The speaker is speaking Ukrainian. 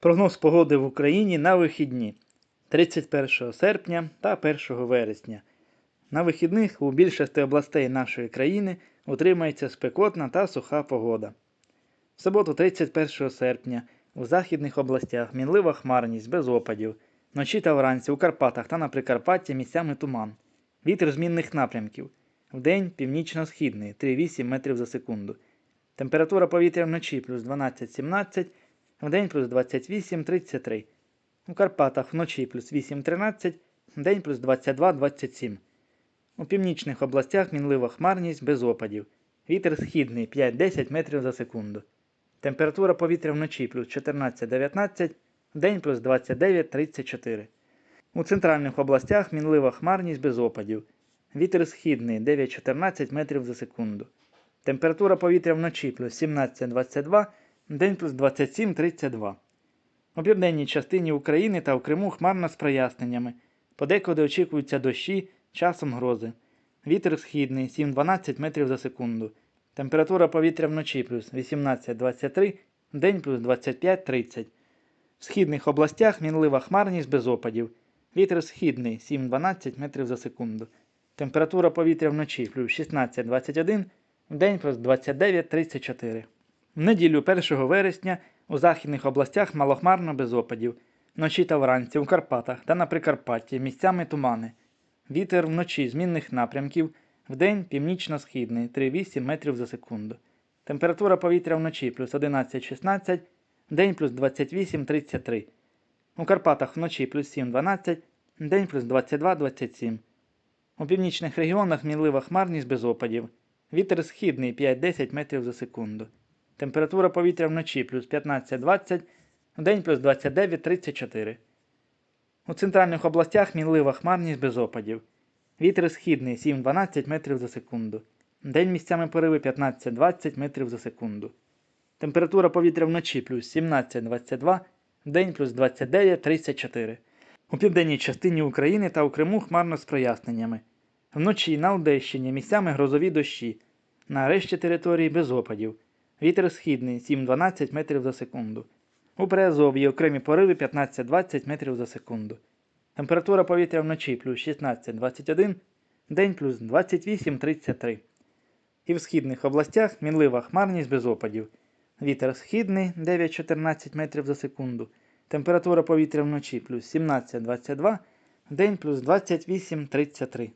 Прогноз погоди в Україні на вихідні 31 серпня та 1 вересня. На вихідних у більшості областей нашої країни утримається спекотна та суха погода. В суботу 31 серпня у західних областях мінлива хмарність без опадів. Вночі та вранці у Карпатах та на Прикарпатті місцями туман. Вітер змінних напрямків. Вдень північно-східний 3,8 метрів за секунду. Температура повітря вночі плюс 12-17, вдень плюс 28-33. У Карпатах вночі плюс 8-13, вдень плюс 22-27. У північних областях мінлива хмарність без опадів. Вітер східний 5-10 метрів за секунду. Температура повітря вночі плюс 14-19, вдень плюс 29-34. У центральних областях мінлива хмарність без опадів. Вітер східний 9-14 метрів за секунду. Температура повітря вночі плюс 17-22, вдень плюс 27-32. У південній частині України та в Криму хмарно з проясненнями. Подекуди очікуються дощі, часом грози. Вітер східний 7-12 метрів за секунду. Температура повітря вночі плюс 18-23, вдень плюс 25-30. В східних областях мінлива хмарність без опадів. Вітер східний 7-12 метрів за секунду. Температура повітря вночі плюс 16-21, вдень плюс 29-34. В неділю 1 вересня у західних областях малохмарно без опадів. Вночі та вранці у Карпатах та на Прикарпатті місцями тумани. Вітер вночі змінних напрямків, вдень північно-східний 3,8 метрів за секунду. Температура повітря вночі плюс 11-16, вдень плюс 28-33. У Карпатах вночі плюс 7-12, вдень плюс 22-27. У північних регіонах мінлива хмарність без опадів. Вітер східний 5-10 метрів за секунду. Температура повітря вночі плюс 15-20, вдень плюс 29-34. У центральних областях мінлива хмарність без опадів. Вітер східний 7-12 метрів за секунду. День місцями пориви 15-20 метрів за секунду. Температура повітря вночі плюс 17-22, вдень плюс 29-34. У південній частині України та у Криму хмарно з проясненнями. Вночі на Одещині місцями грозові дощі. На решті території без опадів. Вітер східний 7-12 метрів за секунду. У Приазов'ї окремі пориви 15-20 метрів за секунду. Температура повітря вночі плюс 16-21, день плюс 28-33. І в східних областях мінлива хмарність без опадів. Вітер східний 9-14 метрів за секунду. Температура повітря вночі плюс 17-22, день плюс 28-33.